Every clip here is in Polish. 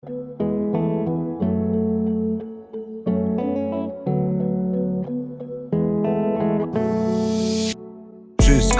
Wszystko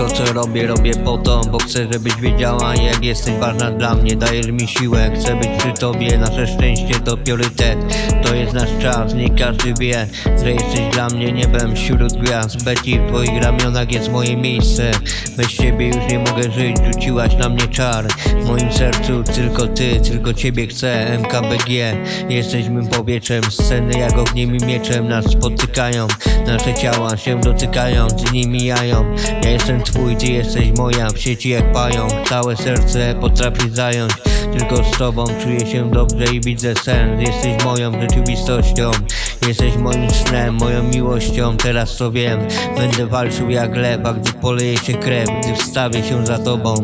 co robię, robię po to, bo chcę, żebyś wiedziała jak jesteś ważna dla mnie. Dajesz mi siłę, chcę być przy tobie, nasze szczęście to priorytet To jest nasz czas, nie każdy wie, że jesteś dla mnie niebem wśród gwiazd. Betty, w twoich ramionach jest moje miejsce. Bez ciebie już nie mogę żyć, rzuciłaś na mnie czar. W moim sercu tylko ty, tylko ciebie chcę. MKBG, jesteś mym powietrzem. Sceny jak ogniem i mieczem nas spotykają. Nasze ciała się dotykają, dni mijają Ja jestem twój, ty jesteś moja W sieci jak pająk, całe serce potrafi zająć. Tylko z tobą czuję się dobrze i widzę sens Jesteś moją rzeczywistością Jesteś moim snem, moją miłością. Teraz to wiem, będę walczył jak lew A gdy poleje się krew, gdy wstawię się za tobą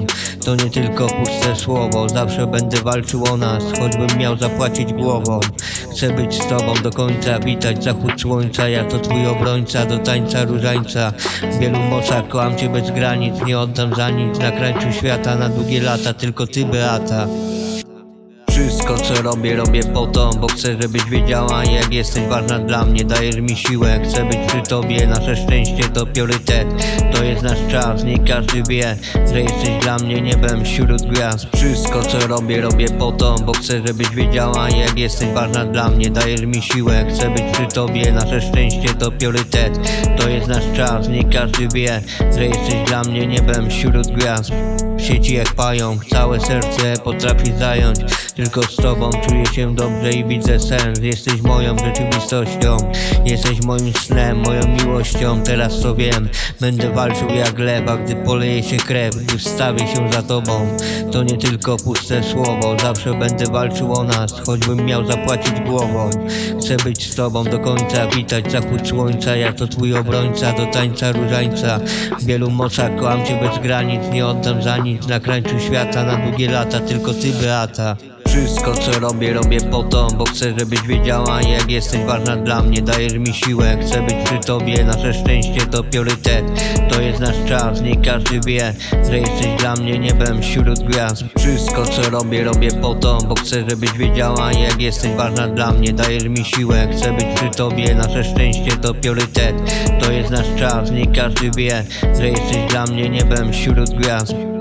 To nie tylko puste słowo. Zawsze będę walczył o nas Choćbym miał zapłacić głową. Chcę być z tobą do końca Witać zachód słońca. Ja to twój obrońca Do tańca różańca. W wielu mocach kocham cię bez granic Nie oddam za nic. Na krańcu świata na długie lata Tylko ty Beata co robię, robię po to, bo chcę, żebyś wiedziała jak jesteś ważna dla mnie. Dajesz mi siłę, chcę być przy tobie, nasze szczęście to priorytet To jest nasz czas, nie każdy wie, że jesteś dla mnie niebem wśród gwiazd. Wszystko co robię, robię po to, bo chcę, żebyś wiedziała jak jesteś ważna dla mnie. Dajesz mi siłę, chcę być przy tobie, nasze szczęście to priorytet To jest nasz czas, nie każdy wie, że jesteś dla mnie niebem wśród gwiazd sieci jak pająk, całe serce potrafi zająć. Tylko z tobą czuję się dobrze i widzę sens. Jesteś moją rzeczywistością Jesteś moim snem, moją miłością. Teraz to wiem, będę walczył jak lewa Gdy poleje się krew, gdy wstawię się za tobą To nie tylko puste słowo. Zawsze będę walczył o nas Choćbym miał zapłacić głową. Chcę być z tobą do końca Witać zachód słońca. Ja to twój obrońca Do tańca różańca. W wielu mocach kocham cię bez granic Nie oddam za nic Na krańcu świata na długie lata Tylko ty Beata. Wszystko co robię, robię po to, bo chcę, żebyś wiedziała jak jesteś ważna dla mnie. Dajesz mi siłę, chcę być przy tobie, nasze szczęście to priorytet To jest nasz czas, nie każdy wie, że jesteś dla mnie niebem wśród gwiazd. Wszystko co robię, robię po to, bo chcę, żebyś wiedziała jak jesteś ważna dla mnie. Dajesz mi siłę, chcę być przy tobie, nasze szczęście to priorytet To jest nasz czas, nie każdy wie, że jesteś dla mnie niebem wśród gwiazd